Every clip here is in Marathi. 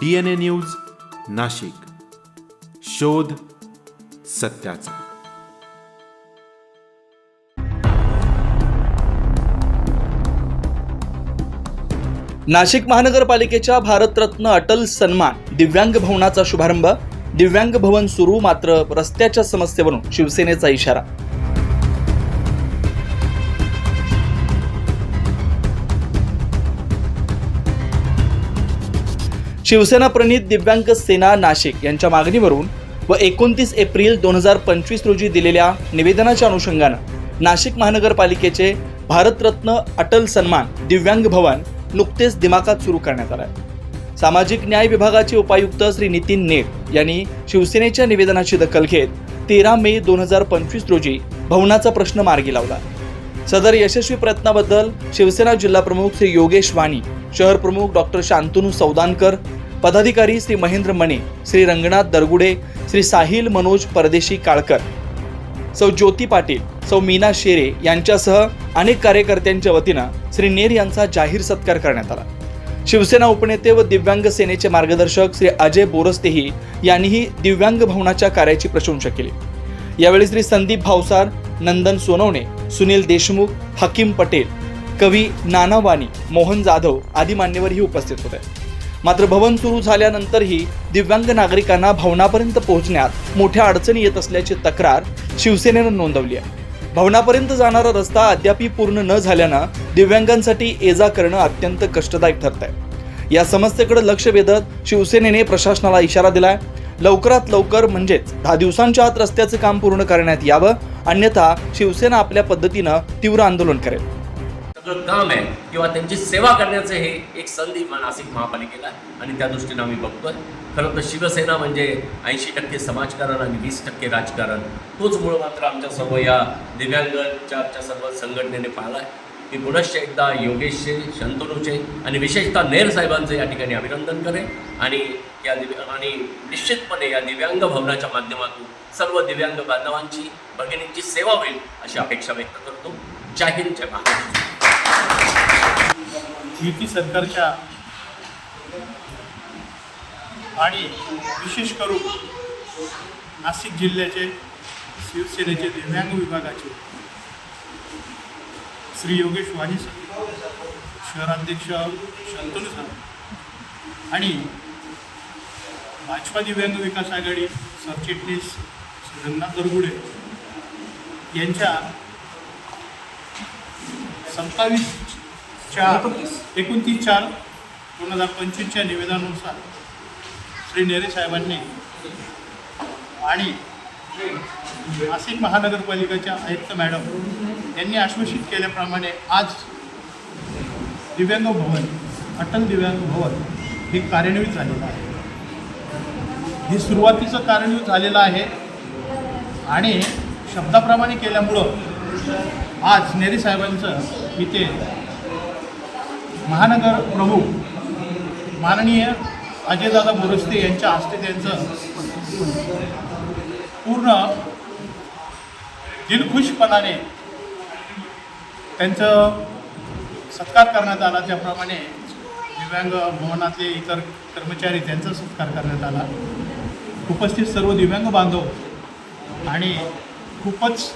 D N A news Nashik. शोध सत्याचा. नाशिक महानगरपालिकेच्या भारतरत्न अटल सन्मान दिव्यांग भवनाचा शुभारंभ. दिव्यांग भवन सुरू मात्र रस्त्याच्या समस्येवरून शिवसेनेचा इशारा. शिवसेना प्रणित दिव्यांग सेना नाशिक यांच्या मागणीवरून व एकोणतीस एप्रिल दोन हजार पंचवीस रोजी दिलेल्या निवेदनाच्या अनुषंगानं नाशिक महानगरपालिकेचे भारतरत्न अटल सन्मान दिव्यांग भवन नुकतेच दिमाखात सुरू करण्यात आलं आहे सामाजिक न्याय विभागाचे उपायुक्त श्री नितीन नेट यांनी शिवसेनेच्या निवेदनाची दखल घेत तेरा मे दोन हजार पंचवीस रोजी भवनाचा प्रश्न मार्गी लावला. सदर यशस्वी प्रयत्नाबद्दल शिवसेना जिल्हाप्रमुख श्री योगेश वाणी शहर प्रमुख डॉक्टर शांतनू सौदानकर पदाधिकारी श्री महेंद्र मणे श्री रंगनाथ दरगुडे श्री साहिल मनोज परदेशी काळकर सौ ज्योती पाटील सौ मीना शेरे यांच्यासह अनेक कार्यकर्त्यांच्या वतीनं श्री नेर यांचा जाहीर सत्कार करण्यात आला. शिवसेना उपनेते व दिव्यांग सेनेचे मार्गदर्शक श्री अजय बोरस्तेही यांनीही दिव्यांग भवनाच्या कार्याची प्रशंसा केली. यावेळी श्री संदीप भावसार नंदन सोनवणे सुनील देशमुख हकीम पटेल कवी नानावानी मोहन जाधव आदी मान्यवरही उपस्थित होते. मात्र भवन सुरू झाल्यानंतरही दिव्यांग नागरिकांना भवनापर्यंत पोहोचण्यात मोठ्या अडचणी येत असल्याची तक्रार शिवसेनेनं नोंदवली आहे. भवनापर्यंत जाणारा रस्ता अद्यापही पूर्ण न झाल्यानं दिव्यांगांसाठी ये जा करणं अत्यंत कष्टदायक ठरत आहे या समस्येकडे लक्ष वेधत शिवसेनेने प्रशासनाला इशारा दिलाय. लवकरात लवकर म्हणजेच दहा दिवसांच्या आत रस्त्याचं काम पूर्ण करण्यात यावं अन्यथा शिवसेना आपल्या पद्धतीनं तीव्र आंदोलन करेल. काम आहे किंवा त्यांची सेवा करण्याचं हे एक संधी मा- नाशिक महापालिकेला आहे. आणि त्या दृष्टीनं आम्ही बघतोय. खरं तर शिवसेना म्हणजे ऐंशी टक्के समाजकारण आणि वीस टक्के राजकारण. तोच मूळ मात्र आमच्या सर्व या दिव्यांगच्या आमच्या सर्व संघटनेने पाहिला आहे. मी पुनश्च एकदा योगेशचे शंतनूचे आणि विशेषतः नेर साहेबांचे या ठिकाणी अभिनंदन करेन. आणि या दिव्या आणि निश्चितपणे या दिव्यांग भवनाच्या माध्यमातून सर्व दिव्यांग बांधवांची भगिनींची सेवा होईल अशी अपेक्षा व्यक्त करतो. जय हिंद जय महाराष्ट्र. युती सरकारच्या आणि विशेष करून नाशिक जिल्ह्याचे शिवसेनेचे दिव्यांग विभागाचे श्री योगेश वाणी सर शहराध्यक्ष शंतनू सर आणि भाजपा दिव्यांग विकास आघाडी सरचिटणीस श्री रंगनाथ दरगुडे यांच्या सत्तावीस चार एकोणतीस चार दोन हजार पंचवीसच्या निवेदनानुसार श्री नेरे साहेबांनी आणि नाशिक महानगरपालिकेच्या आयुक्त मॅडम यांनी आश्वासित केल्याप्रमाणे आज दिव्यांग भवन अटल दिव्यांग भवन हे कार्यान्वित झालेलं आहे. हे सुरुवातीचं कार्यान्वित झालेलं आहे आणि शब्दाप्रमाणे केल्यामुळं आज नेरे साहेबांचं इथे महानगर प्रमुख माननीय अजयदादा बोरस्ते यांच्या हस्ते त्यांचं पूर्ण दिलखुशपणाने त्यांचं सत्कार करण्यात आला. त्याप्रमाणे दिव्यांग भवनातले इतर कर्मचारी त्यांचा सत्कार करण्यात आला. उपस्थित सर्व दिव्यांग बांधव आणि खूपच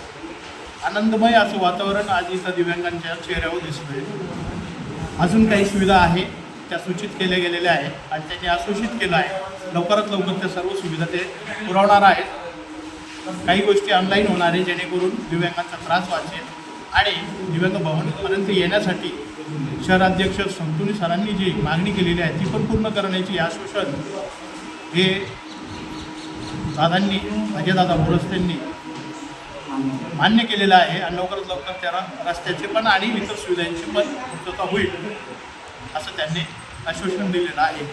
आनंदमय असं वातावरण आज इथं दिव्यांगांच्या चेहऱ्यावर दिसत आहे अजून काही सुविधा आहे त्या सूचित केल्या गेलेल्या आहेत आणि त्यांनी आश्वासित केलं आहे लवकरात लवकर त्या सर्व सुविधा ते पुरवणार आहेत. काही गोष्टी ऑनलाईन होणार आहे जेणेकरून दिव्यांगांचा त्रास वाचेल आणि दिव्यांग भवनपर्यंत येण्यासाठी शहराध्यक्ष संतुनी सरांनी जी मागणी केलेली आहे ती पण पूर्ण करण्याची आश्वासन हे दादांनी अजयदादा बोरस्तेंनी मान्य केलेलं आहे आणि लवकरात लवकर त्या रस्त्याचे पण आणि इतर सुविधांची पण पूर्तता होईल असं त्यांनी आश्वासन दिलेलं आहे.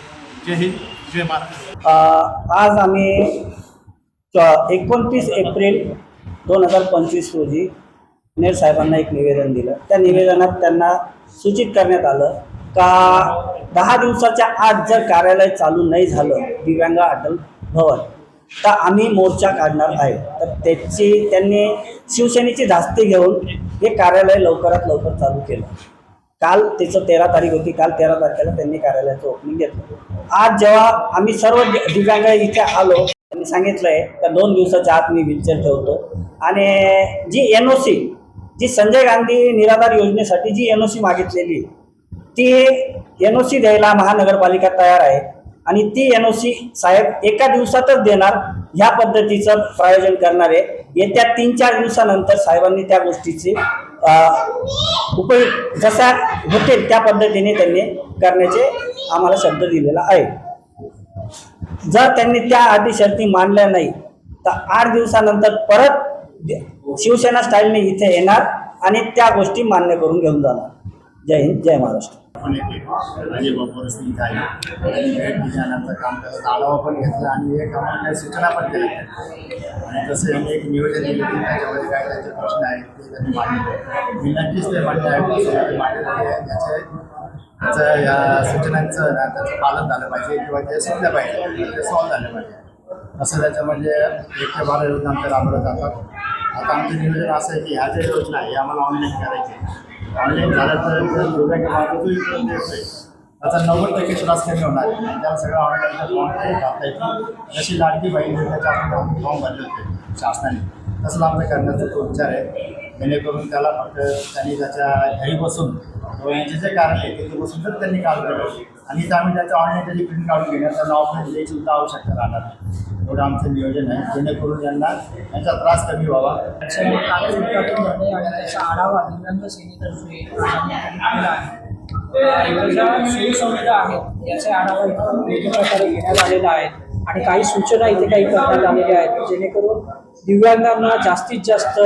जय हिंद जय महाराष्ट्र. आज आम्ही एकोणतीस एप्रिल दोन हजार पंचवीस रोजी नेर साहेबांना एक निवेदन दिलं. त्या निवेदनात त्यांना सूचित करण्यात आलं का दहा दिवसाच्या आत जर कार्यालय चालू नाही झालं दिव्यांग अटल भवन तर आम्ही मोर्चा काढणार आहे. तर त्याची त्यांनी शिवसेनेची धास्ती घेऊन हे कार्यालय लवकरात लवकर चालू केलं. काल त्याचं तेरा तारीख होती. काल तेरा तारखेला त्यांनी कार्यालयाचं ओपनिंग घेतलं. आज जेव्हा आम्ही सर्व दिव्यांग इथे आलो त्यांनी सांगितलंय तर दोन दिवसाच्या आत मी व्हीलचेअर ठेवतो. आणि जी एन ओ सी जी संजय गांधी निराधार योजनेसाठी जी एन ओ सी मागितलेली ती एन ओ सी द्यायला महानगरपालिका तयार आहे. आणि ती एन ओ सी साहेब एका दिवसातच देणार ह्या पद्धतीचं प्रायोजन करणार आहे. येत्या तीन चार दिवसानंतर साहेबांनी त्या गोष्टीची उपयोग जसा होतील त्या पद्धतीने त्यांनी करण्याचे आम्हाला शब्द दिलेला आहे. जर त्यांनी त्या अटी शर्ती मानल्या नाही तर आठ दिवसानंतर परत शिवसेना स्टाईलने इथे येणार आणि त्या गोष्टी मान्य करून घेऊन जाणार. जय हिंद जय महाराष्ट्र. पण येते राजे परिस्थिती काय आणि भेट दिल्यानंतर काम करत आढावा पण घेतला आणि एक आम्हाला काही सूचना पण केल्या. आणि तसं यांनी एक नियोजन दिलं की त्याच्यामध्ये काय त्याचे प्रश्न आहेत ते त्यांनी मांडले. मी नक्कीच ते मांडले आहे मांडलेले आहे त्याचे त्याचं या सूचनांचं त्याचं पालन झालं पाहिजे किंवा ते सुटलं पाहिजे ते सॉल्व झालं पाहिजे. असं त्याच्यामध्ये म्हणजे एक ते बारा योजना आमच्या राबवल्या जातात. आता आमचं नियोजन असं आहे की ह्या ज्या योजना आहे आम्हाला ऑनलाईन करायची ऑनलाईन झालं तर जर मार्गातून इकडून नव्वद टक्के त्रास कमी होणार. आहे त्याला सगळं ऑनलाईन फॉर्म टाकता येतो. जशी लाडकी बहीण त्याच्या आपण फॉर्म भरले होते शासनाने. तसं आमचा करण्याचा तो विचार आहे. जेणेकरून त्याला फक्त त्यांनी त्याच्या घरी बसून यांचे जे कारण आहे तिथे बसून तर त्यांनी काम करावं. आणि इथं आम्ही त्याचं ऑनलाईन त्याची प्रिंट काढून घेण्याचा त्यांना ऑफलाईन द्यायची सुद्धा आवश्यकता राहणार नाही. एवढं आमचं नियोजन आहे. जेणेकरून यांना यांचा त्रास कमी व्हावा. आणि आढावा दिव्यांग सेनेतर्फे आहे आहेत याचा आढावा इथं प्रकारे घेण्यात आलेला आहे आणि काही सूचना इथे काही करण्यात आलेल्या आहेत जेणेकरून दिव्यांगांना जास्तीत जास्त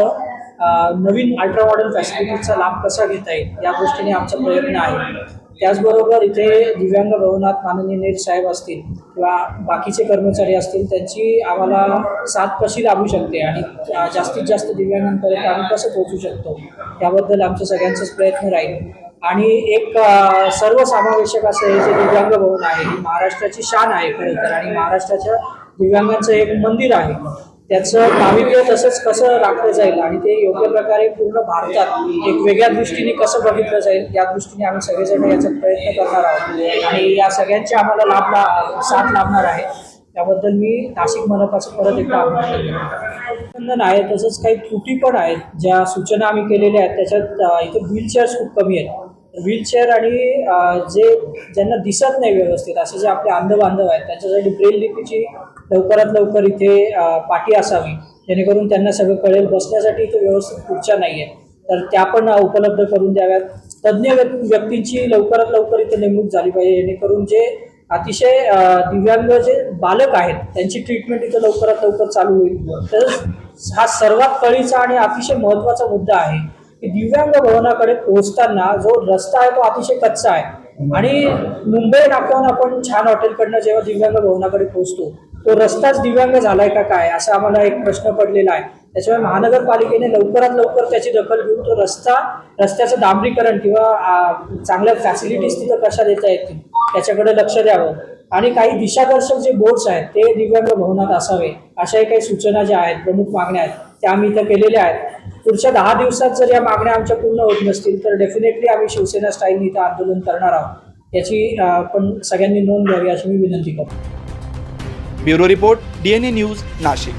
नवीन अल्ट्रा मॉडर्न फॅसिलिटीजचा लाभ कसा घेता येईल? या दृष्टीने आमचा प्रयत्न आहे. त्याचबरोबर इथे दिव्यांग भवनात माननीय नेर साहेब असतील किंवा बाकीचे कर्मचारी असतील त्यांची आम्हाला साथ कशी लाभू शकते आणि जास्तीत जास्त दिव्यांगांपर्यंत आम्ही कसं पोहोचू शकतो याबद्दल आमचं सगळ्यांचाच प्रयत्न राहील. आणि एक सर्वसमावेशक असं हे जे दिव्यांग भवन आहे ही महाराष्ट्राची शान आहे खरं तर आणि महाराष्ट्राच्या दिव्यांगांचं एक मंदिर आहे. त्याचं नावित्य तसंच कसं राखलं जाईल आणि ते योग्य प्रकारे पूर्ण भारतात एक वेगळ्या दृष्टीने कसं बघितलं जाईल या दृष्टीने आम्ही सगळेजण याचा प्रयत्न करणार आहोत. आणि या सगळ्यांचे आम्हाला लाभ ला साथ लाभणार आहे. त्याबद्दल मी नाशिक मनपाचं परत एकदा अभिनंदन आहे तसंच काही त्रुटी पण आहेत. ज्या सूचना आम्ही केलेल्या आहेत त्याच्यात इथे व्हीलचेअर्स खूप कमी आहेत. व्हीलचेअर आणि जे ज्यांना दिसत नाही व्यवस्थित असे जे आपले अंध बांधव आहेत त्यांच्यासाठी ब्रेल लिपीची लवकरात लवकर इथे पाठी असावी. जेणेकरून त्यांना सगळं कळेल. बसण्यासाठी इथे व्यवस्थित खुर्च्या नाही आहेत तर त्या पण उपलब्ध करून द्याव्यात. तज्ज्ञ व्यक्तींची लवकरात लवकर इथे नेमणूक झाली पाहिजे. जेणेकरून जे अतिशय दिव्यांग जे बालक आहेत त्यांची ट्रीटमेंट इथं लवकरात लवकर चालू होईल. तर हा सर्वात कळीचा आणि अतिशय महत्त्वाचा मुद्दा आहे. दिव्यांग भवनाकडे पोहोचताना जो रस्ता आहे तो अतिशय कच्चा आहे. आणि मुंबई नाकावून आपण छान हॉटेलकडनं जेव्हा दिव्यांग भवनाकडे पोहोचतो तो रस्ताच दिव्यांग झालाय का काय असा आम्हाला एक प्रश्न पडलेला आहे. त्याच्यामुळे महानगरपालिकेने लवकरात लवकर त्याची दखल घेऊन तो रस्ता रस्त्याचं डांबरीकरण किंवा चांगल्या फॅसिलिटीज तिथं कशा देता येतील त्याच्याकडे लक्ष द्यावं. आणि काही दिशादर्शक जे बोर्ड्स आहेत ते दिव्यांग भवनात असावे अशाही काही सूचना ज्या आहेत प्रमुख मागण्या आहेत त्या आम्ही इथं केलेल्या आहेत. पुढच्या दहा दिवसात जर या मागण्या आमच्या पूर्ण होत नसतील तर डेफिनेटली आम्ही शिवसेना स्टाईलने इथं आंदोलन करणार आहोत. याची पण सगळ्यांनी नोंद घ्यावी अशी मी विनंती करतो. Bureau report DNA news Nashik.